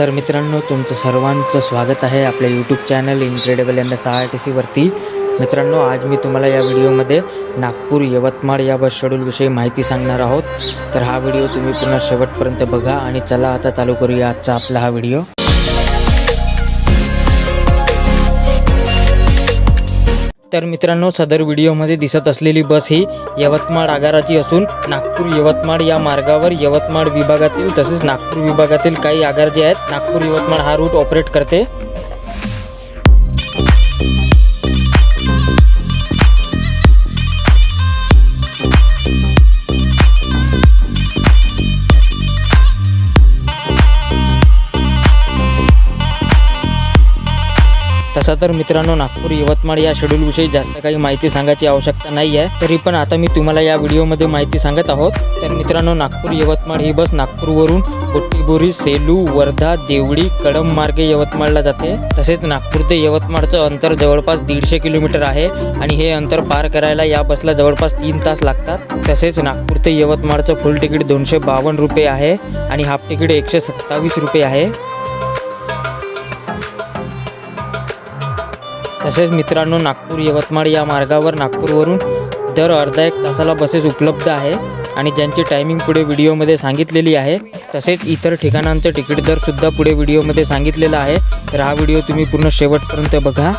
तर मित्रांनो तुमचं सर्वांचं स्वागत आहे आपल्या YouTube channel incredible M S R T सीवरती मित्रांनो आज मी तुम्हाला या व्हिडिओमध्ये नागपूर यवतमाळ या बस शेड्यूलविषयी माहिती सांगणार आहोत. तर हा व्हिडिओ तुम्ही पुन्हा शेवटपर्यंत बघा आणि चला आता चालू करूया आजचा आपला हा व्हिडिओ. तर मित्रांनो सदर व्हिडिओमध्ये दिसत असलेली बस ही यवतमाळ आगाराची असून नागपूर यवतमाळ या मार्गावर यवतमाळ विभागातील तसेच नागपूर विभागातील काही आगार जे आहेत नागपूर यवतमाळ हा रूट ऑपरेट करते. तसा तर मित्रांनो नागपूर यवतमाळ या शेड्यूलविषयी जास्त काही माहिती सांगायची आवश्यकता नाही आहे. तरी पण आता मी तुम्हाला या व्हिडिओमध्ये माहिती सांगत आहोत. तर मित्रांनो नागपूर यवतमाळ ही बस नागपूरवरून गोट्टीबोरी सेलू वर्धा देवळी कडम मार्गे यवतमाळला जाते. तसेच नागपूर ते यवतमाळचं अंतर जवळपास दीडशे किलोमीटर आहे आणि हे अंतर पार करायला या बसला जवळपास तीन तास लागतात. तसेच नागपूर ते यवतमाळचं फुल तिकीट दोनशे बावन्न रुपये आहे आणि हाफ तिकीट एकशे सत्तावीस रुपये आहे. तसेच मित्रांनो नागपूर यवतमाळ या मार्गावर नागपूरवरून दर अर्धा एक तासाला बसेस उपलब्ध आहे आणि ज्यांची टायमिंग पुढे व्हिडिओमध्ये सांगितलेली आहे तसेच इतर ठिकाणांचं तिकीट दरसुद्धा पुढे व्हिडिओमध्ये सांगितलेलं आहे. तर हा व्हिडिओ तुम्ही पूर्ण शेवटपर्यंत बघा.